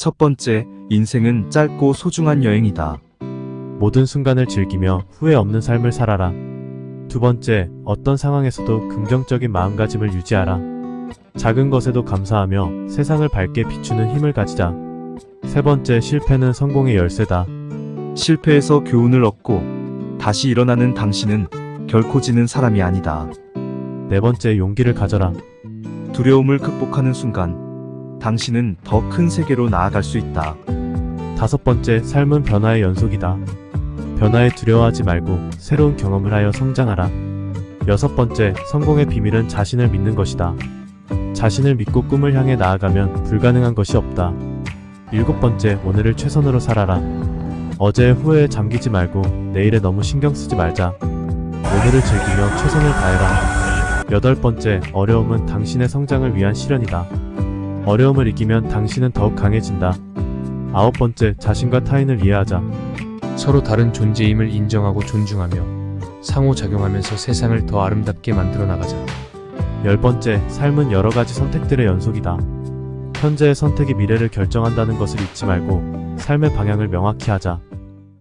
첫 번째, 인생은 짧고 소중한 여행이다. 모든 순간을 즐기며 후회 없는 삶을 살아라. 두 번째, 어떤 상황에서도 긍정적인 마음가짐을 유지하라. 작은 것에도 감사하며 세상을 밝게 비추는 힘을 가지자. 세 번째, 실패는 성공의 열쇠다. 실패에서 교훈을 얻고 다시 일어나는 당신은 결코 지는 사람이 아니다. 네 번째, 용기를 가져라. 두려움을 극복하는 순간 당신은 더 큰 세계로 나아갈 수 있다. 다섯 번째, 삶은 변화의 연속이다. 변화에 두려워하지 말고 새로운 경험을 하여 성장하라. 여섯 번째, 성공의 비밀은 자신을 믿는 것이다. 자신을 믿고 꿈을 향해 나아가면 불가능한 것이 없다. 일곱 번째, 오늘을 최선으로 살아라. 어제의 후회에 잠기지 말고 내일에 너무 신경 쓰지 말자. 오늘을 즐기며 최선을 다해라. 여덟 번째, 어려움은 당신의 성장을 위한 시련이다. 어려움을 이기면 당신은 더욱 강해진다. 아홉 번째, 자신과 타인을 이해하자. 서로 다른 존재임을 인정하고 존중하며 상호작용하면서 세상을 더 아름답게 만들어 나가자. 열 번째, 삶은 여러 가지 선택들의 연속이다. 현재의 선택이 미래를 결정한다는 것을 잊지 말고 삶의 방향을 명확히 하자.